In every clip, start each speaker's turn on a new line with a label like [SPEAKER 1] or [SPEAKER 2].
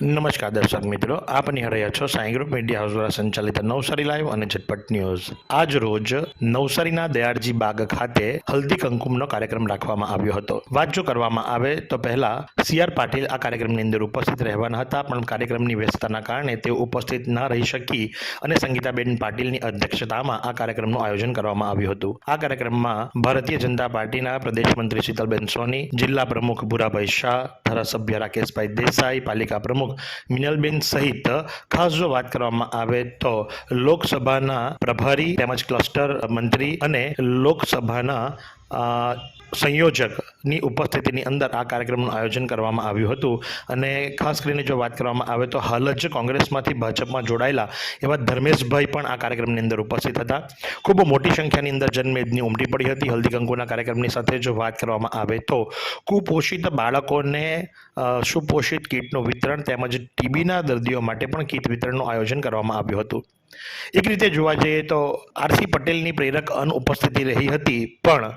[SPEAKER 1] નમસ્કાર દર્શક મિત્રો, આપ નિહાળ રહ્યા છો સાંઈ ગ્રુપ મીડિયા હાઉસ દ્વારા સંચાલિત નવસારી લાઈવ અને ઝટપટ ન્યૂઝ. આજ રોજ નવસારીના દયાળજી બાગ ખાતે હલ્દી કંકુમનો કાર્યક્રમ રાખવામાં આવ્યો હતો. વાત જો કરવામાં આવે તો પહેલા સી આર પાટીલ આ કાર્યક્રમની અંદર ઉપસ્થિત રહેવાના હતા, પણ કાર્યક્રમની વ્યસ્તતાના કારણે તેઓ ઉપસ્થિત ન રહી શકી અને સંગીતાબેન પાટીલની અધ્યક્ષતામાં આ કાર્યક્રમનું આયોજન કરવામાં આવ્યું હતું. આ કાર્યક્રમમાં ભારતીય જનતા પાર્ટીના પ્રદેશ મંત્રી શીતલબેન સોની, જિલ્લા પ્રમુખ ભૂરાભાઈ શાહ, ધારાસભ્ય રાકેશભાઈ દેસાઈ, પાલિકા પ્રમુખ મિનલબેન સહિત ખાસ જો વાત કરવામાં આવે તો લોકસભાના પ્રભારી તેમજ ક્લસ્ટર મંત્રી અને લોકસભાના સંયોજકની ઉપસ્થિતિની અંદર આ કાર્યક્રમનું આયોજન કરવામાં આવ્યું હતું. અને ખાસ કરીને જો વાત કરવામાં આવે તો હાલ જ કોંગ્રેસમાંથી ભાજપમાં જોડાયેલા એવા ધર્મેશભાઈ પણ આ કાર્યક્રમની અંદર ઉપસ્થિત હતા. ખૂબ મોટી સંખ્યાની અંદર જનમેદની ઉમટી પડી હતી. હલ્દી કંકુના કાર્યક્રમની સાથે જો વાત કરવામાં આવે તો કુપોષિત બાળકોને સુપોષિત કીટનું વિતરણ તેમજ ટીબીના દર્દીઓ માટે પણ કીટ વિતરણનું આયોજન કરવામાં આવ્યું હતું. એક રીતે જોવા જઈએ તો આરસી પટેલની પ્રેરક અનુપસ્થિતિ રહી હતી, પણ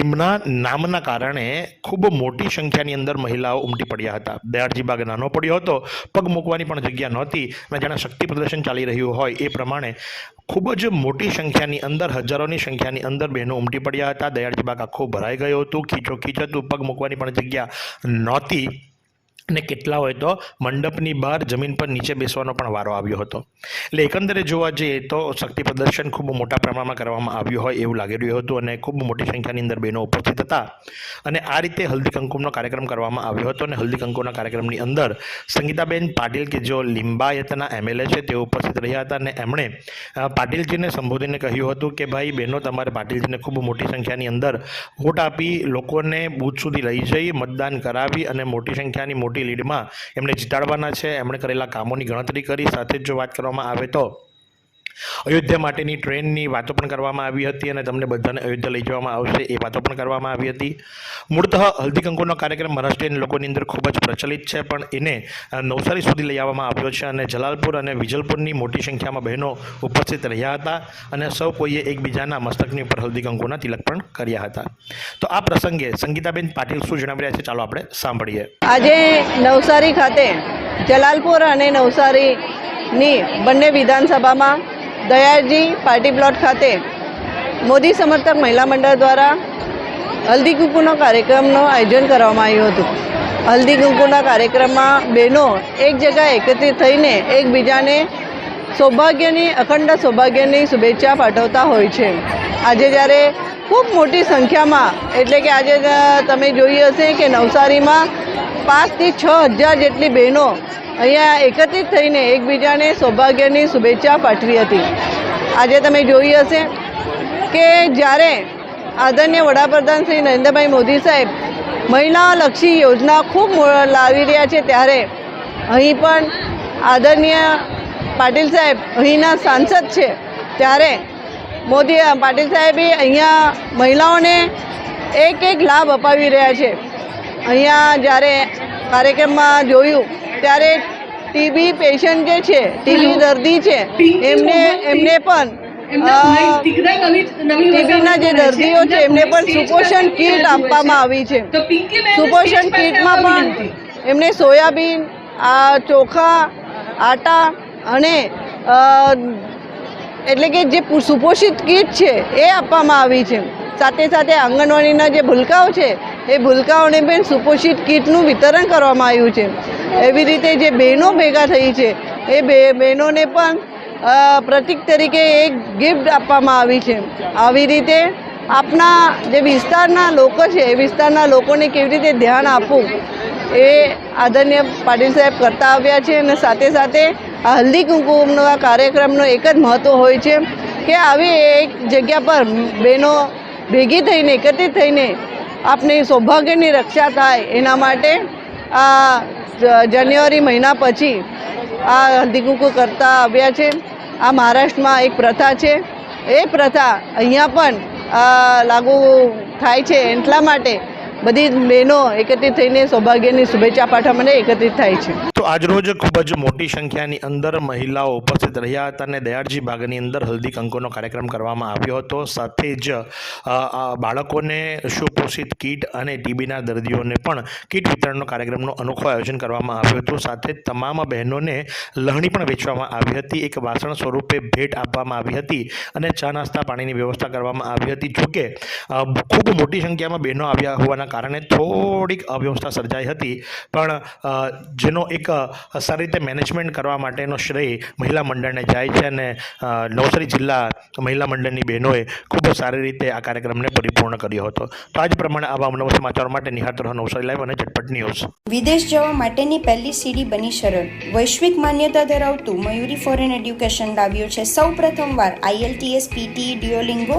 [SPEAKER 1] એમના નામના કારણે ખૂબ મોટી સંખ્યાની અંદર મહિલાઓ ઉમટી પડ્યા હતા. દયાળજી બાગ નાનો પડ્યો હતો, પગ મૂકવાની પણ જગ્યા નહોતી, અને જાણે શક્તિ પ્રદર્શન ચાલી રહ્યું હોય એ પ્રમાણે ખૂબ જ મોટી સંખ્યાની અંદર, હજારોની સંખ્યાની અંદર બહેનો ઉમટી પડ્યા હતા. દયાળજી બાગ આખો ભરાઈ ગયો હતું ખીચો ખીચ હતું, પગ મૂકવાની પણ જગ્યા નહોતી. અને કેટલા હોય તો મંડપની બહાર જમીન પર નીચે બેસવાનો પણ વારો આવ્યો હતો. એટલે એકંદરે જોવા જઈએ તો શક્તિ પ્રદર્શન ખૂબ મોટા પ્રમાણમાં કરવામાં આવ્યું હોય એવું લાગી રહ્યું હતું અને ખૂબ મોટી સંખ્યાની અંદર બહેનો ઉપસ્થિત હતા. અને આ રીતે હલ્દી કંકુમનો કાર્યક્રમ કરવામાં આવ્યો હતો અને હલ્દી કંકુમના કાર્યક્રમની અંદર સંગીતાબેન પાટીલ કે જેઓ લિંબાયતના એમએલએ છે તેઓ ઉપસ્થિત રહ્યા હતા અને એમણે પાટીલજીને સંબોધીને કહ્યું હતું કે ભાઈ બહેનો તમારે પાટીલજીને ખૂબ મોટી સંખ્યાની અંદર વોટ આપી લોકોને બૂથ સુધી લઈ જઈ, મતદાન કરાવી અને મોટી સંખ્યાની મોટી લીડમાં એમણે જીતાડવાના છે. એમણે કરેલા કામોની ગણતરી કરી. સાથે જો વાત કરવામાં આવે તો અયોધ્યા માટેની ટ્રેનની વાતો પણ કરવામાં આવી હતી અને તમને બધાને અયોધ્યા લઈ જવામાં આવશે એ વાતો પણ કરવામાં આવી હતી. મૂળતઃ હલ્દીકંકુનો કાર્યક્રમ મહારાષ્ટ્રીયન લોકોની અંદર ખૂબ જ પ્રચલિત છે, પણ એને નવસારી સુધી લઈ આવવામાં આવ્યો છે અને જલાલપુર અને વિજલપુરની મોટી સંખ્યામાં બહેનો ઉપસ્થિત રહ્યા હતા અને સૌ કોઈએ એકબીજાના મસ્તકની ઉપર હલ્દીકંકુના તિલક પણ કર્યા હતા. તો આ પ્રસંગે સંગીતાબેન પાટીલ શું જણાવી રહ્યા છે, ચાલો આપણે સાંભળીએ.
[SPEAKER 2] આજે નવસારી ખાતે જલાલપુર અને નવસારીની બંને વિધાનસભામાં દયાળજી પાર્ટી પ્લોટ ખાતે મોદી સમર્થક મહિલા મંડળ દ્વારા હલ્દી કુંકુનો કાર્યક્રમનું આયોજન કરવામાં આવ્યું હતું. હલ્દી કુંકુના કાર્યક્રમમાં બહેનો એક જગ્યાએ એકત્રિત થઈને એકબીજાને સૌભાગ્યની, અખંડ સૌભાગ્યની શુભેચ્છા પાઠવતા હોય છે. આજે જ્યારે ખૂબ મોટી સંખ્યામાં, એટલે કે આજે તમે જોઈ હશે કે નવસારીમાં પાંચથી છ હજાર જેટલી બહેનો અહીંયા એકત્રિત થઈને એકબીજાને સૌભાગ્યની શુભેચ્છા પાઠવી હતી. આજે તમે જોઈ હશે કે જ્યારે આદરણીય વડાપ્રધાન શ્રી નરેન્દ્રભાઈ મોદી સાહેબ મહિલાલક્ષી યોજના ખૂબ લાવી રહ્યા છે, ત્યારે અહીં પણ આદરણીય પાટીલ સાહેબ અહીંના સાંસદ છે. ત્યારે મોદી પાટીલ સાહેબે અહીંયા મહિલાઓને એક એક લાભ અપાવી રહ્યા છે. અહીંયા જ્યારે કાર્યક્રમમાં જોયું ત્યારે ટીબી પેશન્ટ જે છે ટીબી દર્દી છે એમને એમને પણ ટીબીના જે દર્દીઓ છે એમને પણ સુપોષણ કીટ આપવામાં આવી છે. સુપોષણ કીટમાં પણ એમને સોયાબીન આ ચોખા આટા અને એટલે કે જે સુપોષિત કીટ છે એ આપવામાં આવી છે. સાથે સાથે આંગણવાડીના જે ભૂલકાઓ છે એ ભૂલકાઓને પણ સુપોષિત કીટનું વિતરણ કરવામાં આવ્યું છે. એવી રીતે જે બહેનો ભેગા થઈ છે, એ બે બહેનોને પણ પ્રતિક તરીકે એક ગિફ્ટ આપવામાં આવી છે. આવી રીતે આપના જે વિસ્તારના લોકો છે, એ વિસ્તારના લોકોને કેવી રીતે ધ્યાન આપવું, એ આદરણીય પાટીલ સાહેબ કરતા આવ્યા છે અને સાથે સાથે આ હલ્દી આ કાર્યક્રમનો એક જ મહત્ત્વ હોય છે કે આવી એક જગ્યા પર બહેનો ભેગી થઈને, એકત્રિત થઈને આપની સૌભાગ્યની રક્ષા થાય એના માટે આ જાન્યુઆરી મહિના પછી આ હલ્દીકુંકુ કરતા આવ્યા છે. આ મહારાષ્ટ્રમાં એક પ્રથા છે. એ પ્રથા અહીંયા પણ લાગુ થાય છે એટલા માટે બધી બહેનો એકત્રિત થઈને સૌભાગ્યની શુભેચ્છા પાઠવા માટે એકત્રિત થાય છે.
[SPEAKER 1] તો આજરોજ ખૂબ જ મોટી સંખ્યાની અંદર મહિલાઓ ઉપસ્થિત રહ્યા હતા અને દયાળજી બાગની અંદર હલ્દી કંકુનો કાર્યક્રમ કરવામાં આવ્યો હતો. સાથે જ બાળકોને સુપોષિત કીટ અને ટીબીના દર્દીઓને પણ કીટ વિતરણનો કાર્યક્રમનું અનોખું આયોજન કરવામાં આવ્યું હતું. સાથે તમામ બહેનોને લહણી પણ વેચવામાં આવી હતી. એક વાસણ સ્વરૂપે ભેટ આપવામાં આવી હતી અને ચા નાસ્તા પાણીની વ્યવસ્થા કરવામાં આવી હતી. જોકે ખૂબ મોટી સંખ્યામાં બહેનો આવ્યા હોવાના કારણે થોડીક અવ્યવસ્થા સર્જાઈ હતી. પણ જેનો એક સારી રીતે મેનેજમેન્ટ કરવા માટેનો શ્રેય મહિલા મંડળને જાય છે અને નવસારી જિલ્લા મહિલા મંડળની બહેનોએ ખૂબ સારી રીતે આ કાર્યક્રમને પરિપૂર્ણ કર્યો હતો. તો આજ પ્રમાણે આવા નવ સમાચાર માટે નિહાળતો રહો નવસારી લાઈવ અને ઝટપટ ન્યૂઝ.
[SPEAKER 3] વિદેશ જવા માટેની પહેલી સીડી બની સરળ. વૈશ્વિક માન્યતા ધરાવતું મયુરી ફોરેન એડ્યુકેશન લાવ્યું છે. સૌ પ્રથમવાર આઈએલટીએસ પીટી ડિયોલિંગો